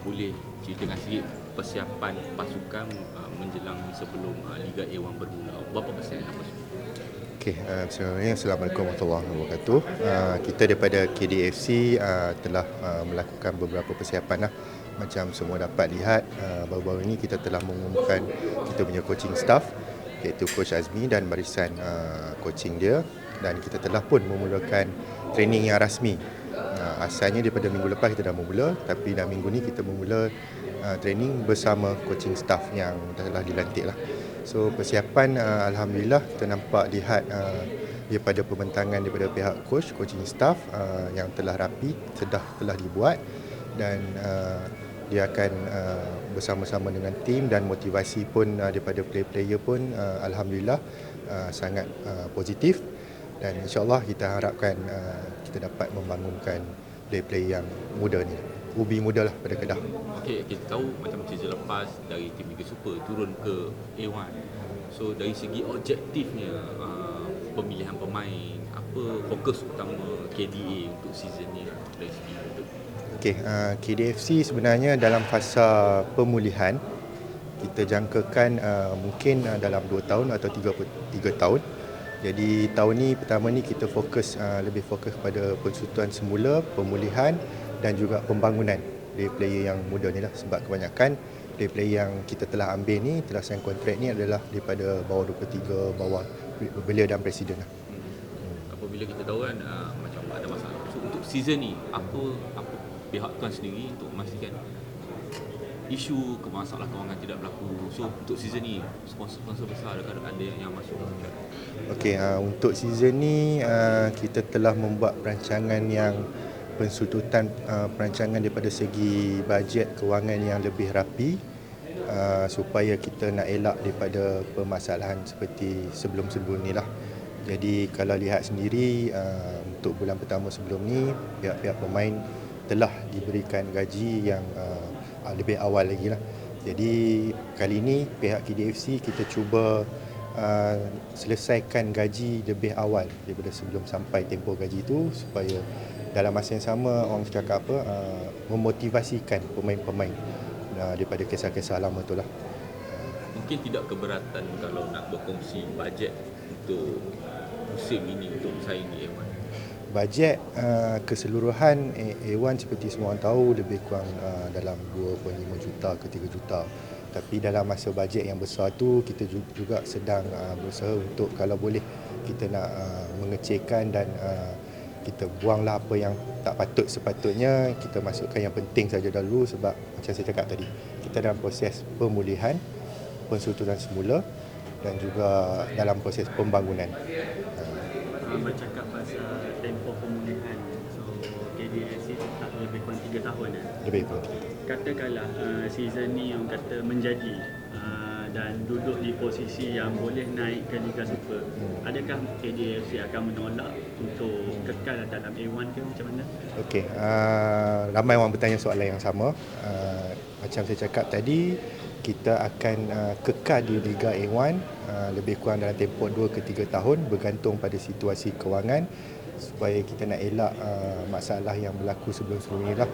boleh ceritakan sikit persiapan pasukan uh, menjelang sebelum uh, Liga A1 bermula. Berapa persen apa semua? Okey, uh, sebenarnya Assalamualaikum warahmatullahi wabarakatuh. Uh, kita daripada KDFC uh, telah uh, melakukan beberapa persiapan lah. Macam semua dapat lihat, uh, baru-baru ini kita telah mengumumkan kita punya coaching staff iaitu Coach Azmi dan barisan uh, coaching dia dan kita telah pun memulakan training yang rasmi. Asalnya daripada minggu lepas kita dah memula tapi dah minggu ni kita memula uh, training bersama coaching staff yang telah dilantik lah. So persiapan uh, alhamdulillah kita nampak lihat uh, daripada pembentangan daripada pihak coach, coaching staff uh, yang telah rapi, sudah telah dibuat dan uh, dia akan uh, bersama-sama dengan tim dan motivasi pun uh, daripada player-player pun uh, alhamdulillah uh, sangat uh, positif dan insyaallah kita harapkan uh, kita dapat membangunkan player-player yang muda ni ubi muda lah pada Kedah. Okey, kita tahu macam season lepas dari tim Liga Super turun ke A1. So dari segi objektifnya uh, pemilihan pemain, apa fokus utama KDA untuk season ni dari segi itu? Okey, uh, KDFC sebenarnya dalam fasa pemulihan kita jangkakan uh, mungkin uh, dalam 2 tahun atau 3 3 tahun. Jadi tahun ni pertama ni kita fokus uh, lebih fokus kepada pensutuan semula, pemulihan dan juga pembangunan dari player yang muda ni lah sebab kebanyakan dari player yang kita telah ambil ni telah sign kontrak ni adalah daripada bawah 23 bawah belia dan presiden lah. Apabila kita tahu kan uh, macam ada masalah. So untuk season ni apa apa pihak tuan sendiri untuk memastikan isu masalah kewangan tidak berlaku. So untuk season ni sponsor-sponsor besar adakah ada yang, masuk? Okey, uh, untuk season ni uh, kita telah membuat perancangan yang pensututan uh, perancangan daripada segi bajet kewangan yang lebih rapi uh, supaya kita nak elak daripada permasalahan seperti sebelum-sebelum ni lah. Jadi kalau lihat sendiri uh, untuk bulan pertama sebelum ni pihak-pihak pemain telah diberikan gaji yang uh, lebih awal lagi lah. Jadi kali ini pihak KDFC kita cuba uh, selesaikan gaji lebih awal daripada sebelum sampai tempoh gaji itu supaya dalam masa yang sama orang cakap apa uh, memotivasikan pemain-pemain uh, daripada kisah-kisah lama tu lah. Mungkin tidak keberatan kalau nak berkongsi bajet untuk musim ini untuk bersaing di A1 bajet uh, keseluruhan A1 seperti semua orang tahu lebih kurang uh, dalam 2.5 juta ke 3 juta. Tapi dalam masa bajet yang besar tu kita juga sedang uh, berusaha untuk kalau boleh kita nak uh, mengecilkan dan uh, kita buanglah apa yang tak patut sepatutnya kita masukkan yang penting saja dahulu sebab macam saya cakap tadi kita dalam proses pemulihan pensuturan semula dan juga dalam proses pembangunan uh, bercakap pasal tempoh pemulihan so KDSC tak lebih kurang 3 tahun eh? lebih kurang 3 tahun katakanlah uh, season ni yang kata menjadi uh, dan duduk di posisi yang boleh naik ke Liga Super hmm. adakah KDFC akan menolak untuk kekal dalam A1 ke macam mana? Okey, uh, ramai orang bertanya soalan yang sama uh, macam saya cakap tadi kita akan uh, kekal di Liga A1 uh, lebih kurang dalam tempoh 2 ke 3 tahun bergantung pada situasi kewangan supaya kita nak elak uh, masalah yang berlaku sebelum-sebelum ini lah.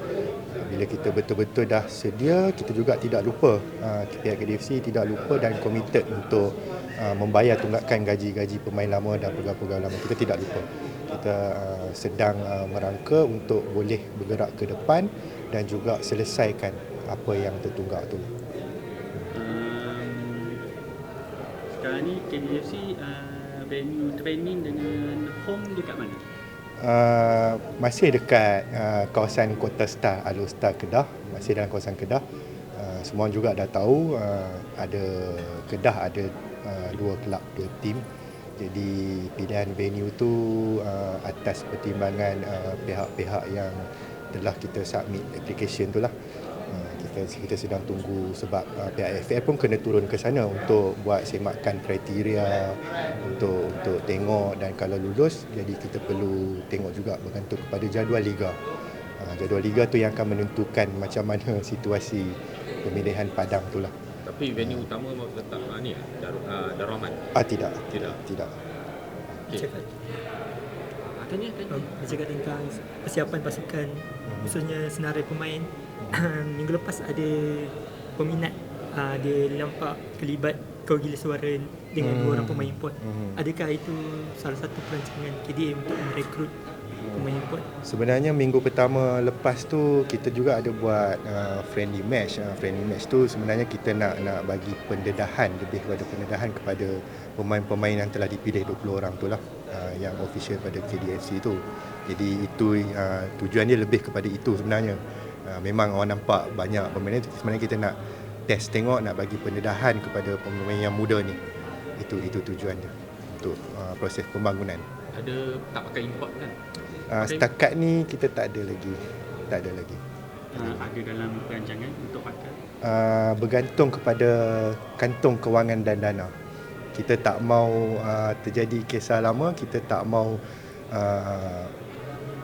Bila kita betul-betul dah sedia, kita juga tidak lupa pihak KDFC tidak lupa dan komited untuk membayar tunggakan gaji-gaji pemain lama dan pegawai-pegawai lama. Kita tidak lupa. Kita sedang merangka untuk boleh bergerak ke depan dan juga selesaikan apa yang tertunggak tu. Sekarang ni KDFC uh, venue training dengan home dekat mana? Uh, masih dekat uh, kawasan Kota Star, Alo Star Kedah, masih dalam kawasan Kedah. Uh, semua juga dah tahu uh, ada Kedah ada uh, dua kelab, dua tim. Jadi pilihan venue tu uh, atas pertimbangan uh, pihak-pihak yang telah kita submit application tu lah kita, kita sedang tunggu sebab uh, pihak AFL pun kena turun ke sana untuk buat semakan kriteria untuk untuk tengok dan kalau lulus jadi kita perlu tengok juga bergantung kepada jadual liga. Uh, jadual liga tu yang akan menentukan macam mana situasi pemilihan padang tu lah. Tapi venue utama tetap uh, ni Dar, uh, Darul Ah tidak. Tidak. Tidak. Okay. Tanya, tanya. Bercakap tentang persiapan pasukan, khususnya senarai pemain minggu lepas ada peminat uh, dia nampak kelibat kau gila suara dengan Hmm. dua orang pemain import. Hmm. Adakah itu salah satu perancangan KDA untuk merekrut pemain import? Sebenarnya minggu pertama lepas tu kita juga ada buat uh, friendly match. Uh, friendly match tu sebenarnya kita nak nak bagi pendedahan lebih kepada pendedahan kepada pemain-pemain yang telah dipilih 20 orang tu lah uh, yang official pada KDFC tu. Jadi itu uh, tujuan dia lebih kepada itu sebenarnya. Uh, memang orang nampak banyak pemain sebenarnya kita nak test tengok nak bagi pendedahan kepada pemain yang muda ni. Itu itu tujuan dia untuk uh, proses pembangunan. Ada tak pakai import kan? Uh, setakat ni kita tak ada lagi. Tak ada lagi. Uh, ada dalam perancangan untuk pakai. Uh, bergantung kepada kantong kewangan dan dana. Kita tak mau uh, terjadi kisah lama, kita tak mau uh,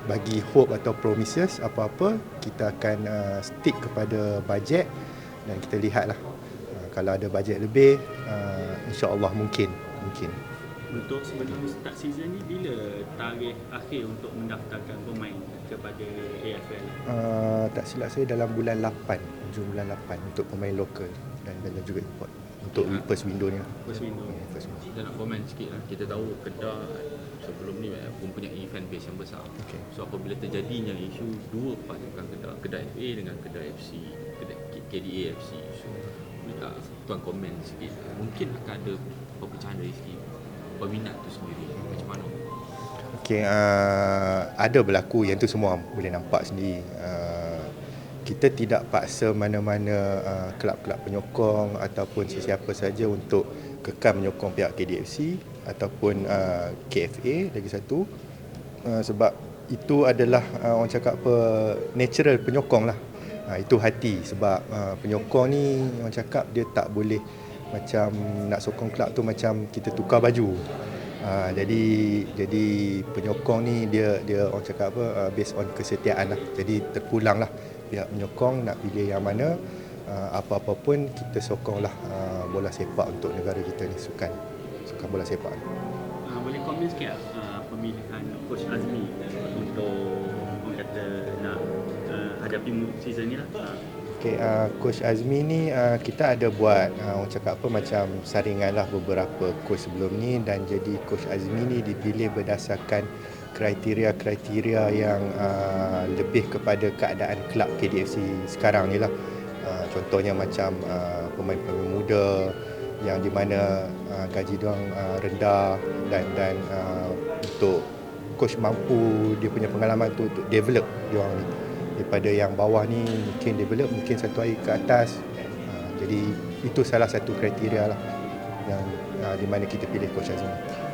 bagi hope atau promises apa-apa, kita akan uh, stick kepada bajet dan kita lihatlah. Uh, kalau ada bajet lebih, uh, insya-Allah mungkin, mungkin. Untuk sebelum start season ni bila tarikh akhir untuk mendaftarkan pemain kepada AFL? Uh, tak silap saya dalam bulan 8, hujung bulan 8 untuk pemain lokal dan dan juga import untuk Ah. first window ni lah. First window. Hmm, First window. Kita nak komen sikit lah. Kita tahu Kedah sebelum ni eh, mempunyai fan base yang besar. Okey. So apabila terjadinya isu dua pasukan Kedah, Kedah FA dengan Kedah FC, Kedah KDA FC. So tak tuan komen sikit. Mungkin akan ada perpecahan dari segi peminat tu sendiri. Macam mana? Okey, uh, ada berlaku yang tu semua boleh nampak sendiri. Uh, kita tidak paksa mana-mana uh, kelab-kelab penyokong ataupun sesiapa saja untuk kekal menyokong pihak KDFC ataupun uh, KFA lagi satu uh, sebab itu adalah uh, orang cakap apa natural penyokong lah. Uh, itu hati sebab uh, penyokong ni orang cakap dia tak boleh macam nak sokong kelab tu macam kita tukar baju. Uh, jadi jadi penyokong ni dia dia orang cakap apa uh, based on kesetiaan lah. Jadi terpulang lah pihak penyokong nak pilih yang mana uh, apa-apa pun kita sokong lah uh, bola sepak untuk negara kita ni sukan sukan bola sepak. Uh, boleh komen sikit uh, pemilihan Coach Azmi untuk orang kata nak uh, hadapi season ni lah. Okay, uh, Coach Azmi ni uh, kita ada buat uh, orang cakap apa macam saringan lah beberapa coach sebelum ni dan jadi Coach Azmi ni dipilih berdasarkan kriteria-kriteria yang uh, lebih kepada keadaan kelab KDFC sekarang ni lah. Uh, contohnya macam uh, pemain-pemain muda yang di mana uh, gaji dia uh, rendah dan dan uh, untuk coach mampu dia punya pengalaman tu untuk develop dia orang ni. Daripada yang bawah ni mungkin develop mungkin satu hari ke atas. Uh, jadi itu salah satu kriteria lah yang uh, di mana kita pilih coach Azmi